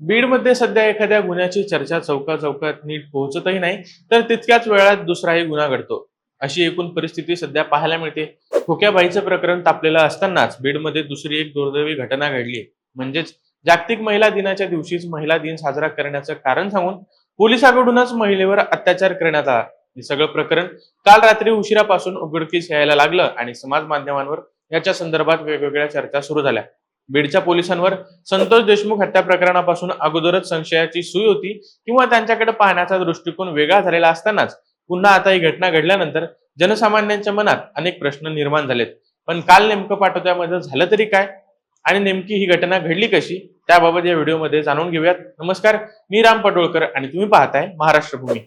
बीडमध्ये सध्या एखाद्या गुन्ह्याची चर्चा चौका चौकात नीट पोहोचतही नाही तर तितक्याच वेळात दुसराही गुन्हा घडतो. अशी एकूण परिस्थिती सध्या पाहायला मिळते. खोक्याबाईचं प्रकरण तापलेलं असतानाच बीडमध्ये दुसरी एक दुर्दैवी घटना घडली. म्हणजेच जागतिक महिला दिनाच्या दिवशीच महिला दिन साजरा करण्याचं कारण सांगून पोलिसाकडूनच महिलेवर अत्याचार करण्यात आला. हे सगळं प्रकरण काल रात्री उशिरापासून उघडकीस यायला लागलं आणि समाज माध्यमांवर याच्या संदर्भात वेगवेगळ्या चर्चा सुरू झाल्या. बीडच्या पोलिसांवर संतोष देशमुख हत्या प्रकरणापासून अगोदरच संशयाची सुई होती किंवा त्यांच्याकडे पाहण्याचा दृष्टिकोन वेगळा झालेला असतानाच पुन्हा आता ही घटना घडल्यानंतर जनसामान्यांच्या मनात अनेक प्रश्न निर्माण झालेत. पण काल नेमकं पाठवत्यामध्ये झालं तरी काय? आणि नेमकी ही घटना घडली कशी? त्याबाबत या व्हिडिओमध्ये जाणून घेऊयात. नमस्कार मी राम पटोळकर आणि तुम्ही पाहताय महाराष्ट्र भूमी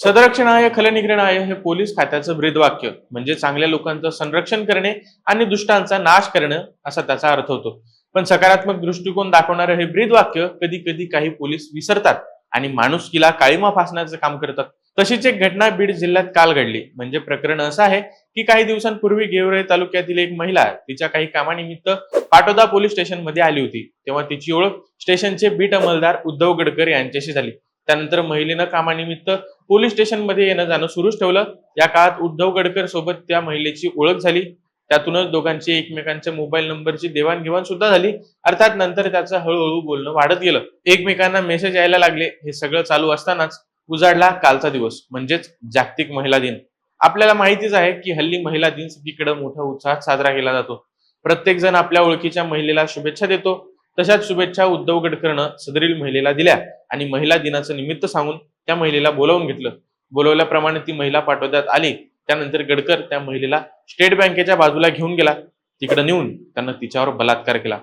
सदरक्षणाय खलनिग्रहणाय हे पोलीस खात्याचं ब्रीदवाक्य म्हणजे चांगल्या लोकांचं संरक्षण करणे आणि दुष्टांचा नाश करणं असा त्याचा अर्थ होतो. पण सकारात्मक दृष्टिकोन दाखवणारं हे ब्रीदवाक्य कधी कधी काही पोलीस विसरतात आणि माणुसकीला काळीमा फासण्याचं काम करतात. तशीच एक घटना बीड जिल्ह्यात काल घडली. म्हणजे प्रकरण असं आहे की काही दिवसांपूर्वी गेवरे तालुक्यातील एक महिला तिच्या काही कामानिमित्त पाटोदा पोलीस स्टेशनमध्ये आली होती. तेव्हा तिची ओळख स्टेशनचे बीट अंमलदार उद्धव गडकर यांच्याशी झाली. त्यानंतर महिलेनं कामानिमित्त पोलीस स्टेशनमध्ये येणं जाणं सुरूच ठेवलं. या काळात उद्धव गडकर सोबत त्या महिलेची ओळख झाली. त्यातूनच दोघांची एकमेकांच्या मोबाईल नंबरची देवाणघेवाण सुद्धा झाली. अर्थात नंतर त्याचं हळूहळू बोलणं वाढत गेलं. एकमेकांना मेसेज यायला लागले. हे सगळं चालू असतानाच उजाडला कालचा दिवस म्हणजेच जागतिक महिला दिन. आपल्याला माहितीच आहे की हल्ली महिला दिन सगळीकडे मोठ्या उत्साहात साजरा केला जातो. प्रत्येक जण आपल्या ओळखीच्या महिलेला शुभेच्छा देतो. तशाच शुभेच्छा उद्धव गडकरनं सदरील महिलेला दिल्या आणि महिला दिनाचं निमित्त सांगून त्या महिलेला बोलावून घेतलं. बोलवल्याप्रमाणे ती महिला पाठवण्यात आली. त्यानंतर गडकर त्या महिलेला स्टेट बँकेच्या बाजूला घेऊन गेला. तिकडे नेऊन त्यांना तिच्यावर बलात्कार केला.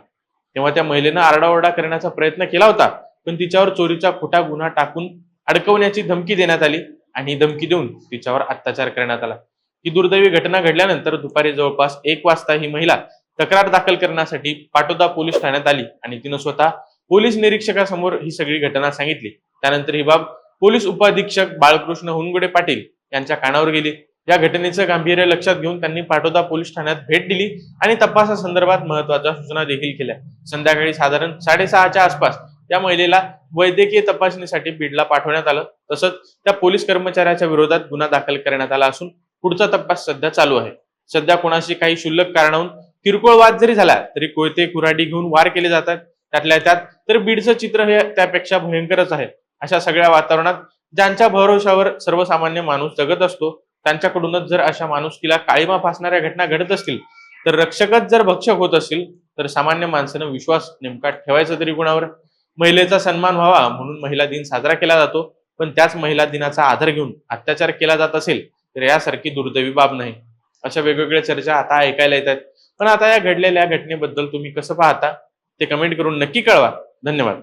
तेव्हा त्या महिलेनं आरडाओरडा करण्याचा प्रयत्न केला होता पण तिच्यावर चोरीचा खोटा गुन्हा टाकून अडकवण्याची धमकी देण्यात आली आणि ही धमकी देऊन तिच्यावर अत्याचार करण्यात आला. ही दुर्दैवी घटना घडल्यानंतर दुपारी जवळपास एक वाजता ही महिला तक्रार दाखल करण्यासाठी पाटोदा पोलीस ठाण्यात आली आणि तिनं स्वतः पोलीस निरीक्षकासमोर ही सगळी घटना सांगितली. त्यानंतर ही बाब पोलीस उपाधीक्षक बाळकृष्ण हुनगुडे पाटील यांच्या कानावर गेली. या घटनेचं गांभीर्य लक्षात घेऊन त्यांनी पाटोदा पोलीस ठाण्यात भेट दिली आणि तपासासंदर्भात महत्त्वाच्या सूचना देखील केल्या. संध्याकाळी साधारण साडेसहाच्या आसपास त्या महिलेला वैद्यकीय तपासणीसाठी बीडला पाठवण्यात आलं. तसंच त्या पोलीस कर्मचाऱ्याच्या विरोधात गुन्हा दाखल करण्यात आला असून पुढचा तपास सध्या चालू आहे. सध्या कोणाशी काही शुल्लक कारणावून किरकोळ वाद जरी झाला तरी कोयते कुऱ्हाडी घेऊन वार केले जातात. त्यातल्या त्यात तर बीडचं चित्र हे त्यापेक्षा भयंकरच आहे. अशा सगळ्या वातावरणात ज्यांच्या भरोशावर सर्वसामान्य माणूस जगत असतो त्यांच्याकडूनच जर अशा माणुसकीला काळीमा फासणाऱ्या घटना घडत असतील तर रक्षकच जर भक्षक होत असतील तर सामान्य माणसानं विश्वास नेमका ठेवायचा तरी कुणावर? महिलेचा सन्मान व्हावा म्हणून महिला दिन साजरा केला जातो पण त्याच महिला दिनाचा आधार घेऊन अत्याचार केला जात असेल तर यासारखी दुर्दैवी बाब नाही. अशा वेगवेगळ्या चर्चा आता ऐकायला येतात पण आता या घडलेल्या घटनेबद्दल तुम्ही कसं पाहता ते कमेंट करून नक्की कळवा. धन्यवाद.